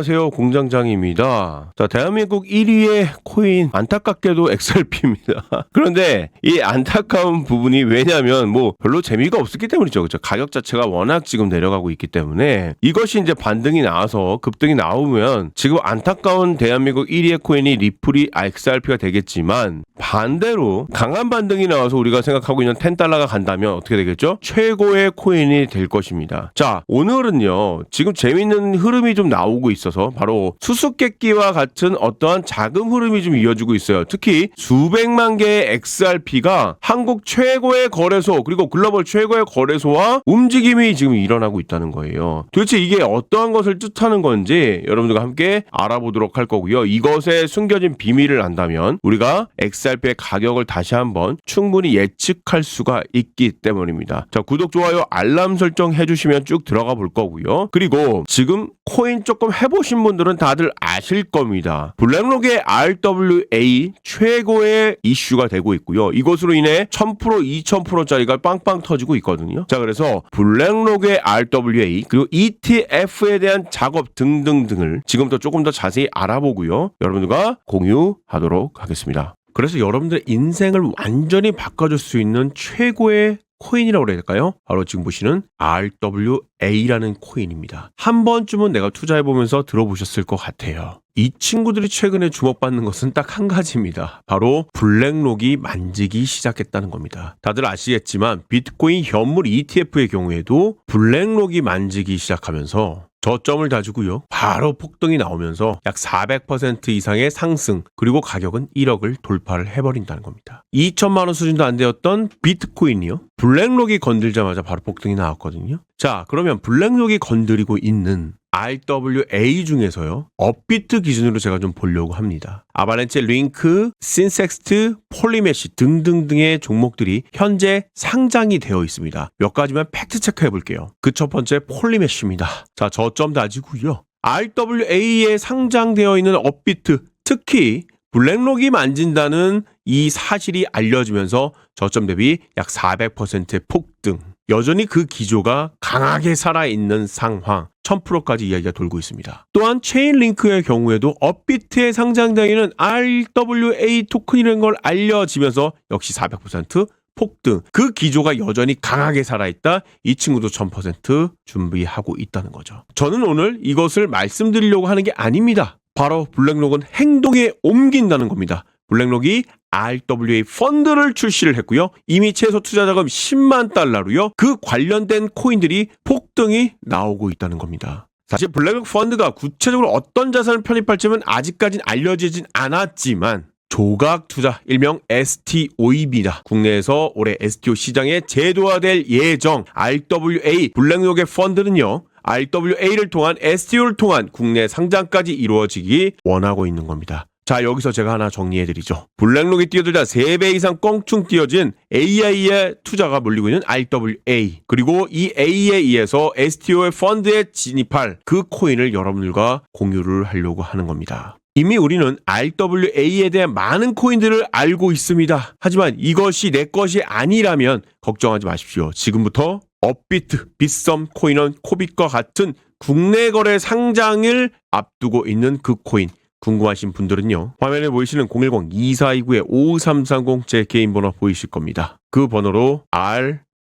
안녕하세요. 공장장입니다. 자, 대한민국 1위의 코인 안타깝게도 XRP입니다. 그런데 이 안타까운 부분이 왜냐면 뭐 별로 재미가 없었기 때문이죠. 그죠? 가격 자체가 워낙 지금 내려가고 있기 때문에 이것이 이제 반등이 나와서 급등이 나오면 지금 안타까운 대한민국 1위의 코인이 리플이 XRP가 되겠지만 반대로 강한 반등이 나와서 우리가 생각하고 있는 10달러가 간다면 어떻게 되겠죠? 최고의 코인이 될 것입니다. 자, 오늘은요. 지금 재밌는 흐름이 좀 나오고 있어 서 바로 수수께끼와 같은 어떠한 자금 흐름이 좀 이어지고 있어요. 특히 수백만 개의 XRP가 한국 최고의 거래소 그리고 글로벌 최고의 거래소와 움직임이 지금 일어나고 있다는 거예요. 도대체 이게 어떠한 것을 뜻하는 건지 여러분들과 함께 알아보도록 할 거고요. 이것에 숨겨진 비밀을 안다면 우리가 XRP의 가격을 다시 한번 충분히 예측할 수가 있기 때문입니다. 자, 구독, 좋아요, 알람 설정 해주시면 쭉 들어가 볼 거고요. 그리고 지금 코인 조금 해 보신 분들은 다들 아실 겁니다. 블랙록의 RWA 최고의 이슈가 되고 있고요. 이것으로 인해 1000% 2000%짜리가 빵빵 터지고 있거든요. 자 그래서 블랙록의 RWA 그리고 ETF에 대한 작업 등등등을 지금부터 조금 더 자세히 알아보고요. 여러분들과 공유하도록 하겠습니다. 그래서 여러분들의 인생을 완전히 바꿔줄 수 있는 최고의 코인이라고 그래야 될까요? 바로 지금 보시는 RWA라는 코인입니다. 한 번쯤은 내가 투자해보면서 들어보셨을 것 같아요. 이 친구들이 최근에 주목받는 것은 딱 한 가지입니다. 바로 블랙록이 만지기 시작했다는 겁니다. 다들 아시겠지만 비트코인 현물 ETF의 경우에도 블랙록이 만지기 시작하면서 저점을 다주고요. 바로 폭등이 나오면서 약 400% 이상의 상승, 그리고 가격은 1억을 돌파를 해버린다는 겁니다. 2천만 원 수준도 안 되었던 비트코인이요. 블랙록이 건들자마자 바로 폭등이 나왔거든요. 자, 그러면 블랙록이 건드리고 있는 RWA 중에서요. 업비트 기준으로 제가 좀 보려고 합니다. 아바렌체 링크, 신섹스트, 폴리메시 등등등의 종목들이 현재 상장이 되어 있습니다. 몇 가지만 팩트 체크해 볼게요. 그 첫 번째 폴리메시입니다. 자, 저점 다지고요. RWA에 상장되어 있는 업비트, 특히 블랙록이 만진다는 이 사실이 알려지면서 저점 대비 약 400%의 폭등. 여전히 그 기조가 강하게 살아있는 상황. 1000%까지 이야기가 돌고 있습니다. 또한 체인링크의 경우에도 업비트에 상장되어 있는 RWA 토큰이라는 걸 알려지면서 역시 400% 폭등. 그 기조가 여전히 강하게 살아있다. 이 친구도 1000% 준비하고 있다는 거죠. 저는 오늘 이것을 말씀드리려고 하는 게 아닙니다. 바로 블랙록은 행동에 옮긴다는 겁니다. 블랙록이 RWA 펀드를 출시를 했고요. 이미 최소 투자 자금 10만 달러로요. 그 관련된 코인들이 폭등이 나오고 있다는 겁니다. 사실 블랙록 펀드가 구체적으로 어떤 자산을 편입할지는 아직까지는 알려지진 않았지만 조각 투자 일명 STO입니다. 국내에서 올해 STO 시장에 제도화될 예정 RWA 블랙록의 펀드는요. RWA를 통한 STO를 통한 국내 상장까지 이루어지기 원하고 있는 겁니다. 자, 여기서 제가 하나 정리해드리죠. 블랙록이 뛰어들자 3배 이상 껑충 뛰어진 AI의 투자가 몰리고 있는 RWA. 그리고 이 의해서 STO의 펀드에 진입할 그 코인을 여러분들과 공유를 하려고 하는 겁니다. 이미 우리는 RWA에 대한 많은 코인들을 알고 있습니다. 하지만 이것이 내 것이 아니라면 걱정하지 마십시오. 지금부터 업비트, 빗썸, 코인원, 코빗과 같은 국내 거래 상장을 앞두고 있는 그 코인 궁금하신 분들은요. 화면에 보이시는 010-2429-5330 제 개인 번호 보이실 겁니다. 그 번호로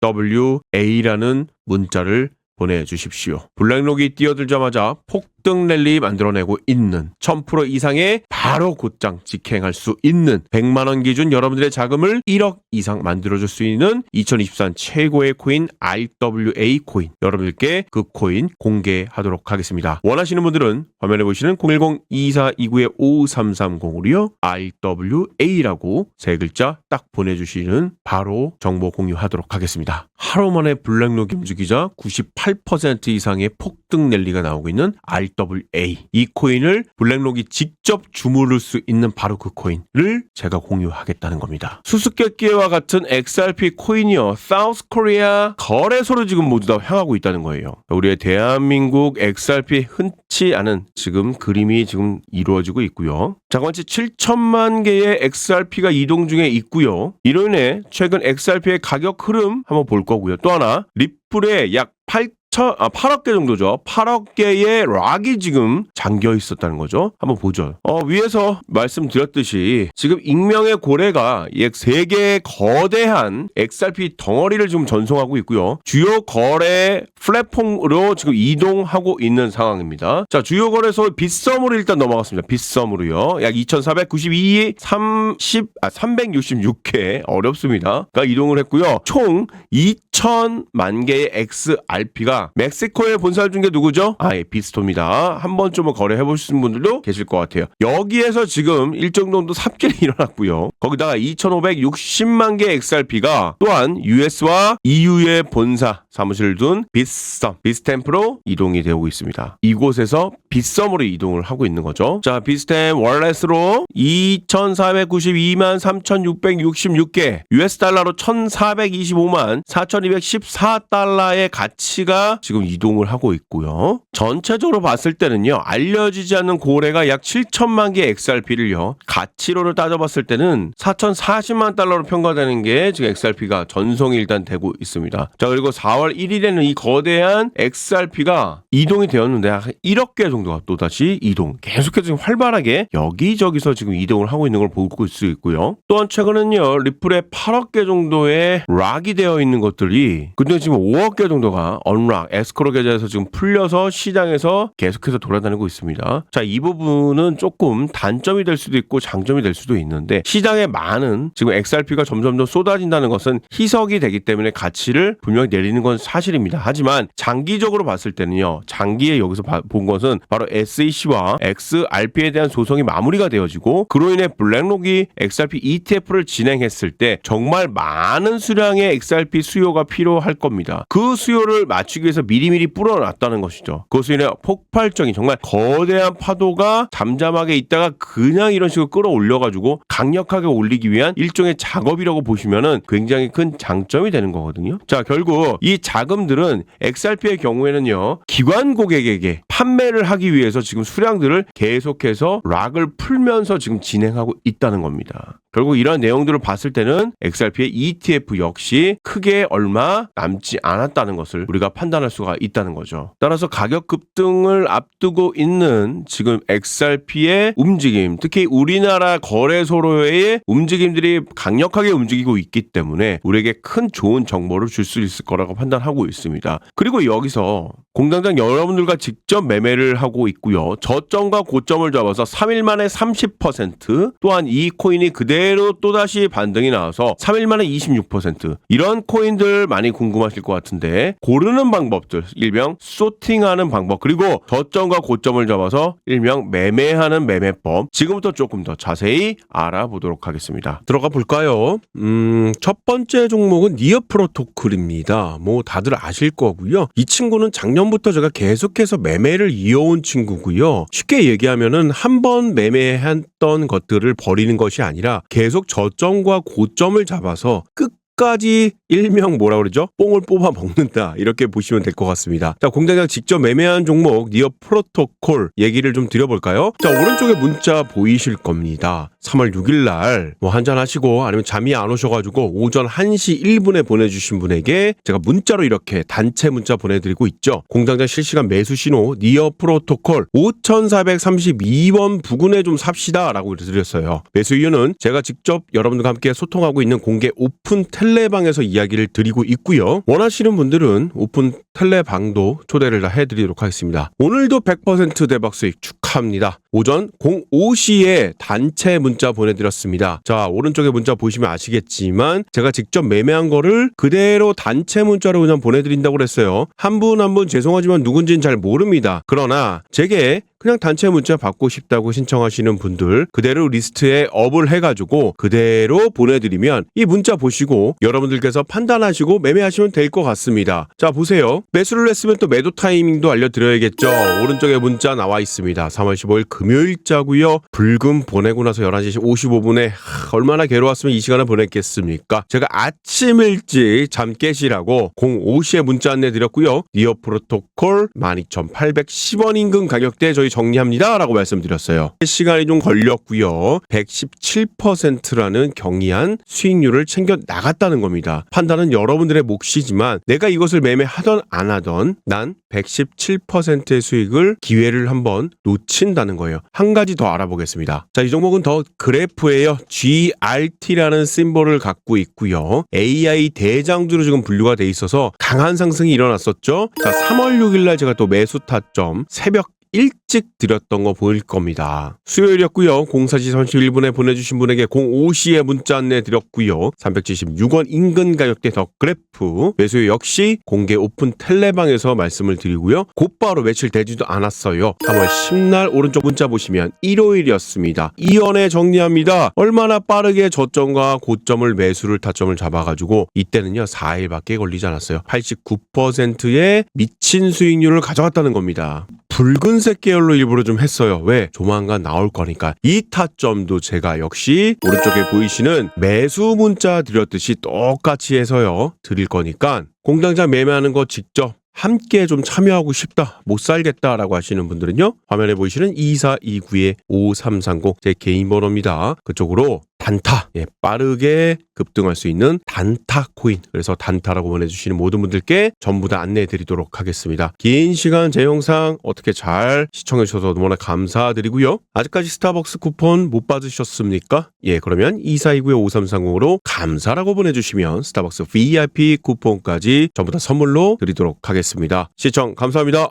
RWA라는 문자를 보내주십시오. 블랙록이 뛰어들자마자 폭등 랠리 만들어내고 있는 1000% 이상의 바로 곧장 직행할 수 있는 100만 원 기준 여러분들의 자금을 1억 이상 만들어줄 수 있는 2023 최고의 코인 RWA 코인 여러분들께 그 코인 공개하도록 하겠습니다. 원하시는 분들은 화면에 보시는 010-2429-5330으로요. RWA라고 세 글자 딱 보내주시는 바로 정보 공유하도록 하겠습니다. 하루 만에 블랙록이 움직이자 98% 이상의 폭등 랠리가 나오고 있는 RWA. 이 코인을 블랙록이 직접 주무를 수 있는 바로 그 코인을 제가 공유하겠다는 겁니다. 수수께끼와 같은 XRP 코인이요. 사우스 코리아 거래소를 지금 모두 다 향하고 있다는 거예요. 우리의 대한민국 XRP 흔치 않은 지금 그림이 지금 이루어지고 있고요. 자관치 7천만 개의 XRP가 이동 중에 있고요. 이로 인해 최근 XRP의 가격 흐름 한번 볼 거고요. 또 하나 리플의 약8 천아 8억 개 정도죠. 8억 개의 락이 지금 잠겨 있었다는 거죠. 한번 보죠. 어, 위에서 말씀드렸듯이 지금 익명의 고래가 약세 개의 거대한 XRP 덩어리를 지금 전송하고 있고요. 주요 거래 플랫폼으로 지금 이동하고 있는 상황입니다. 자, 주요 거래소 빗썸으로 일단 넘어갔습니다. 빗썸으로요. 약 2,492, 30, 아, 366개 어렵습니다. 가 이동을 했고요. 총 2,000만 개의 XRP가 멕시코에 본사를 준게 누구죠? 아, 예, 비스토입니다. 한 번쯤은 거래해 보신 분들도 계실 것 같아요. 여기에서 지금 일정 정도 삽질이 일어났고요. 거기다가 2,560만 개의 XRP가 또한 US와 EU의 본사 사무실을 둔 빗썸, 빗스탬프로 이동이 되고 있습니다. 이곳에서 빗썸으로 이동을 하고 있는 거죠. 자, 빗스탬 월렛으로 2,492만 3,666개, US 달러로 1,425만 4,214달러의 가치가 지금 이동을 하고 있고요. 전체적으로 봤을 때는요, 알려지지 않는 고래가 약 7천만 개 XRP를요, 가치로를 따져봤을 때는 4,040만 달러로 평가되는 게 지금 XRP가 전송이 일단 되고 있습니다. 자, 그리고 4월 1일에는 이 거대한 XRP가 이동이 되었는데 한 1억 개 정도가 또다시 이동. 계속해서 지금 활발하게 여기저기서 지금 이동을 하고 있는 걸볼수 있고요. 또한 최근은요, 리플에 8억 개 정도의 락이 되어 있는 것들이 근데 지금 5억 개 정도가 언락, 에스크로 계좌에서 지금 풀려서 시장에서 계속해서 돌아다니고 있습니다. 자, 이 부분은 조금 단점이 될 수도 있고 장점이 될 수도 있는데 시장에 많은 지금 XRP가 점점 더 쏟아진다는 것은 희석이 되기 때문에 가치를 분명히 내리는 건 사실입니다. 하지만 장기적으로 봤을 때는요. 장기에 여기서 봐- 본 것은 바로 SEC와 XRP에 대한 소송이 마무리가 되어지고 그로 인해 블랙록이 XRP ETF를 진행했을 때 정말 많은 수량의 XRP 수요가 필요할 겁니다. 그 수요를 맞추기 위해서 미리미리 뿌려놨다는 것이죠. 그것으로 인해 폭발적인 정말 거대한 파도가 잠잠하게 있다가 그냥 이런 식으로 끌어올려가지고 강력하게 올리기 위한 일종의 작업이라고 보시면은 굉장히 큰 장점이 되는 거거든요. 자, 결국 이 자금들은 XRP의 경우에는요, 기관 고객에게 판매를 하기 위해서 지금 수량들을 계속해서 락을 풀면서 지금 진행하고 있다는 겁니다. 결국 이런 내용들을 봤을 때는 XRP의 ETF 역시 크게 얼마 남지 않았다는 것을 우리가 판단할 수가 있다는 거죠. 따라서 가격 급등을 앞두고 있는 지금 XRP의 움직임, 특히 우리나라 거래소로의 움직임들이 강력하게 움직이고 있기 때문에 우리에게 큰 좋은 정보를 줄 수 있을 거라고 판단하고 있습니다. 그리고 여기서 공당장 여러분들과 직접 매매를 하고 있고요. 저점과 고점을 잡아서 3일 만에 30% 또한 이 코인이 그대로 또다시 반등이 나와서 3일 만에 26% 이런 코인들 많이 궁금하실 것 같은데 고르는 방법들 일명 소팅하는 방법 그리고 저점과 고점을 잡아서 일명 매매하는 매매법 지금부터 조금 더 자세히 알아보도록 하겠습니다. 들어가 볼까요? 음, 첫 번째 종목은 니어 프로토콜입니다. 뭐 다들 아실 거고요. 이 친구는 작년부터 제가 계속해서 매매를 이어온 친구고요. 쉽게 얘기하면은 한 번 매매했던 것들을 버리는 것이 아니라 계속 저점과 고점을 잡아서 끝 까지 일명 뭐라 그러죠? 뽕을 뽑아 먹는다 이렇게 보시면 될 것 같습니다. 자 공장장 직접 매매한 종목 니어 프로토콜 얘기를 좀 드려볼까요? 자 오른쪽에 문자 보이실 겁니다. 3월 6일 날 뭐 한잔 하시고 아니면 잠이 안 오셔가지고 오전 1시 1분에 보내주신 분에게 제가 문자로 이렇게 단체 문자 보내드리고 있죠. 공장장 실시간 매수 신호 니어 프로토콜 5432번 부근에 좀 삽시다 라고 드렸어요. 매수 이유는 제가 직접 여러분들과 함께 소통하고 있는 공개 오픈 텔레 방에서 이야기를 드리고 있고요. 원하시는 분들은 오픈 텔레방도 초대를 다 해드리도록 하겠습니다. 오늘도 100% 대박 수익 축하합니다. 오전 05시에 단체 문자 보내드렸습니다. 자 오른쪽에 문자 보시면 아시겠지만 제가 직접 매매한 거를 그대로 단체 문자로 그냥 보내드린다고 그랬어요. 한 분 한분 죄송하지만 누군지는 잘 모릅니다. 그러나 제게 그냥 단체 문자 받고 싶다고 신청하시는 분들 그대로 리스트에 업을 해가지고 그대로 보내드리면 이 문자 보시고 여러분들께서 판단하시고 매매하시면 될 것 같습니다. 자 보세요. 매수를 했으면 또 매도 타이밍도 알려드려야겠죠. 오른쪽에 문자 나와 있습니다. 3월 15일 금요일자고요. 불금 보내고 나서 11시 55분에 얼마나 괴로웠으면 이 시간을 보냈겠습니까? 제가 아침 일찍 잠 깨시라고 05시에 문자 안내 드렸고요. 니어 프로토콜 12,810원 인근 가격대 저희 정리합니다라고 말씀드렸어요. 시간이 좀 걸렸고요. 117%라는 경이한 수익률을 챙겨 나갔다는 겁니다. 판단은 여러분들의 몫이지만 내가 이것을 매매하던 안 하던 난 117%의 수익을 기회를 한번 놓친다는 거예요. 한 가지 더 알아보겠습니다. 자, 이 종목은 더 그래프예요. GRT라는 심볼을 갖고 있고요. AI 대장주로 지금 분류가 돼 있어서 강한 상승이 일어났었죠. 자, 3월 6일 날 제가 또 매수 타점 새벽 일찍 드렸던 거 보일 겁니다. 수요일이었고요. 04시 31분에 보내주신 분에게 05시에 문자 안내 드렸고요. 376원 인근 가격대 더 그래프 매수 역시 공개 오픈 텔레방에서 말씀을 드리고요. 곧바로 며칠 되지도 않았어요. 3월 10날 오른쪽 문자 보시면 일요일이었습니다. 이연에 정리합니다. 얼마나 빠르게 저점과 고점을 매수를 타점을 잡아가지고 이때는요 4일밖에 걸리지 않았어요. 89%의 미친 수익률을 가져갔다는 겁니다. 붉은색 계열로 일부러 좀 했어요. 왜? 조만간 나올 거니까. 이 타점도 제가 역시 오른쪽에 보이시는 매수 문자 드렸듯이 똑같이 해서요. 드릴 거니까 공당장 매매하는 거 직접 함께 좀 참여하고 싶다, 못 살겠다라고 하시는 분들은요, 화면에 보이시는 2429의 5330, 제 개인 번호입니다. 그쪽으로 단타, 예, 빠르게 급등할 수 있는 단타 코인. 그래서 단타라고 보내주시는 모든 분들께 전부 다 안내해 드리도록 하겠습니다. 긴 시간 제 영상 어떻게 잘 시청해 주셔서 너무나 감사드리고요. 아직까지 스타벅스 쿠폰 못 받으셨습니까? 예, 그러면 2429의 5330으로 감사라고 보내주시면 스타벅스 VIP 쿠폰까지 전부 다 선물로 드리도록 하겠습니다. 시청 감사합니다.